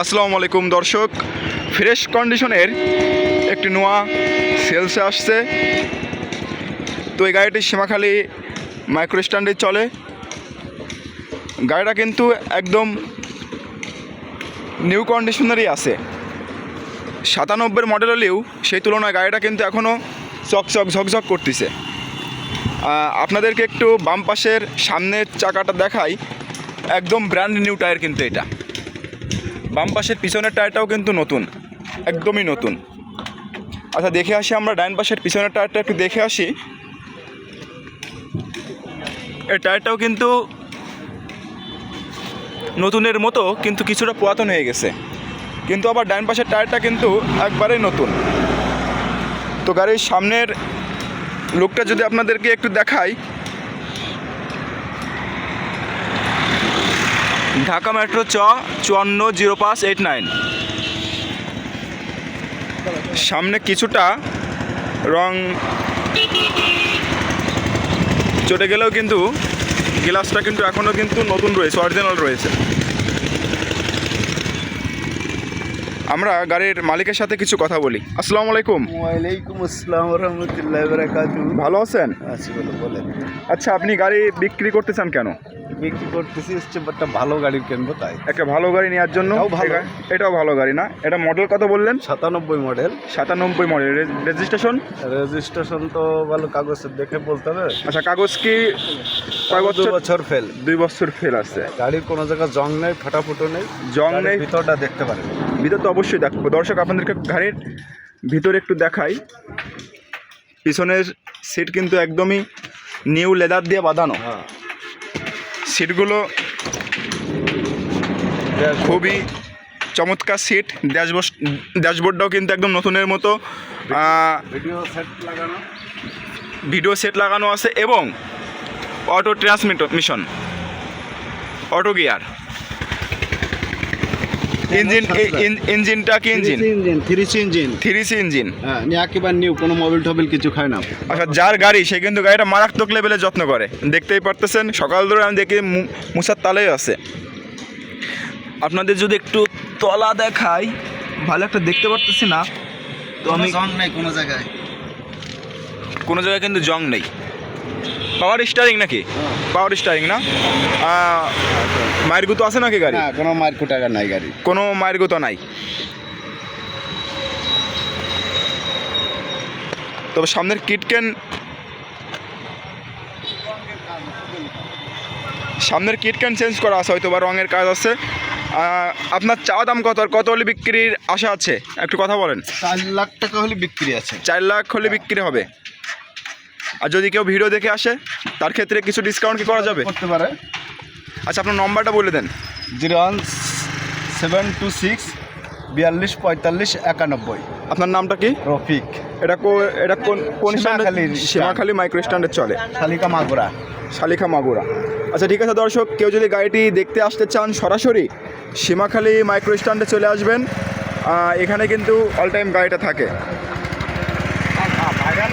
আসসালামু আলাইকুম দর্শক। ফ্রেশ কন্ডিশনের একটি নোয়া সেলসে আসছে। তো এই গাড়িটি সীমাখালি মাইক্রো স্ট্যান্ডে চলে। গাড়িটা কিন্তু একদম নিউ কন্ডিশনারই আছে। সাতানব্বই মডেল হলেও সেই তুলনায় গাড়িটা কিন্তু এখনও চকচক ঝকঝক করতেছে। আপনাদেরকে একটু বাম পাশের সামনের চাকাটা দেখাই। একদম ব্র্যান্ড নিউ টায়ার কিন্তু এটা। বাম পাশের পিছনের টায়ারটাও কিন্তু নতুন, একদমই নতুন। আচ্ছা দেখে আসি আমরা ডাইন পাশের পিছনের টায়ারটা, একটু দেখে আসি। এই টায়ারটাও কিন্তু নতুনের মতো, কিন্তু কিছুটা পুরাতন হয়ে গেছে। কিন্তু আবার ডাইন পাশের টায়ারটা কিন্তু একবারেই নতুন। তো গাড়ির সামনের লুকটা যদি আপনাদেরকে একটু দেখাই ঢাকা মেট্রো চ চুয়ান্ন জিরো পাঁচ এইট নাইন। সামনে কিছুটা রং চটে গেলেও কিন্তু গ্লাসটা কিন্তু এখনও কিন্তু নতুন রয়েছে অরিজিনাল রয়েছে। আমরা গাড়ির মালিকের সাথে কিছু কথা বলি। আসসালামু আলাইকুম। ওয়ালাইকুম আসসালাম রহমতুল্লাহ বারাকাতু ভালো আছেন? আছি বলে বলেন। আচ্ছা আপনি গাড়ি বিক্রি করতে চান কেন? বিক্রি করতেছি হচ্ছে একটা ভালো গাড়ি কিনবো তাই। একটা ভালো গাড়ি নেওয়ার জন্য? ভালো। এটাও ভালো গাড়ি না? এটা মডেল কত বললেন? সাতানব্বই মডেল সাতানব্বই মডেল রেজিস্ট্রেশন রেজিস্ট্রেশন তো ভালো কাগজ দেখে বলতে হবে। আচ্ছা কাগজ কি কয় বছর? বছর ফেল দুই বছর ফেল আছে। গাড়ির কোনো জায়গায় জং নেই ফাটাফুটো নেই। জং নেই। ভিতরটা দেখতে পারেন। ভিতর তো অবশ্যই দেখব। দর্শক আপনাদেরকে গাড়ির ভিতরে একটু দেখাই। পিছনের সিট কিন্তু একদমই নিউ লেদার দিয়ে বাঁধানো। হ্যাঁ। সিটগুলো খুবই চমৎকার সিট ড্যাশবোর্ড ড্যাশবোর্ডটাও কিন্তু একদম নতুনের মতো ভিডিও সেট লাগানো। ভিডিও সেট লাগানো আছে এবং auto transmission auto gear. Engine ইঞ্জিনটা কি engine? Engine three C engine. Three C engine. হ্যাঁ নিয়ে একেবারে নিউ কোনো মোবিল টোবিল কিছু খায় না। আচ্ছা যার গাড়ি সে কিন্তু গাড়িটা মারাত্মক লেভেলে যত্ন করে। দেখতেই পারতেছেন সকাল ধরে আমি দেখি মুসার তালেই আছে। আপনাদের যদি একটু তলা দেখাই ভালো একটা দেখতে পারতেছি না। তো আমি জং নেই কোনো জায়গায়। কোনো জায়গায় কিন্তু জং নেই। পাওয়ার স্টারিং নাকি? পাওয়ার স্টারিং না? মায়ের গুতো আছে নাকি গাড়ি? হ্যাঁ কোনো মার্কো টাকা নাই গাড়ি। কোনো মায়ের গুতো নাই? তবে সামনের কিটকেন সামনের কিটকেন চেঞ্জ করা আছে হয়তো বা রঙের কাজ আছে। আপনার চা দাম কত আর কত হলে বিক্রির আশা আছে? একটু কথা বলেন। চার লাখ টাকা হলে বিক্রি আছে। চার লাখ হলে বিক্রি হবে? আর যদি কেউ ভিডিও দেখে আসে তার ক্ষেত্রে কিছু ডিসকাউন্ট কি করা যাবে? করতে পারে। আচ্ছা আপনার নম্বরটা বলে দেন। Zero one seven two six বিয়াল্লিশ পঁয়তাল্লিশ একানব্বই। আপনার নামটা কি? রফিক। এটা কো- এটা কোন কোন সীমাখালী সীমাখালী মাইক্রো স্ট্যান্ডে চলে। শালিকা মাগুরা। শালিকা মাগুরা। আচ্ছা ঠিক আছে দর্শক কেউ যদি গাড়িটি দেখতে আসতে চান সরাসরি সীমাখালী মাইক্রো স্ট্যান্ডে চলে আসবেন। এখানে কিন্তু অল টাইম গাড়িটা থাকে।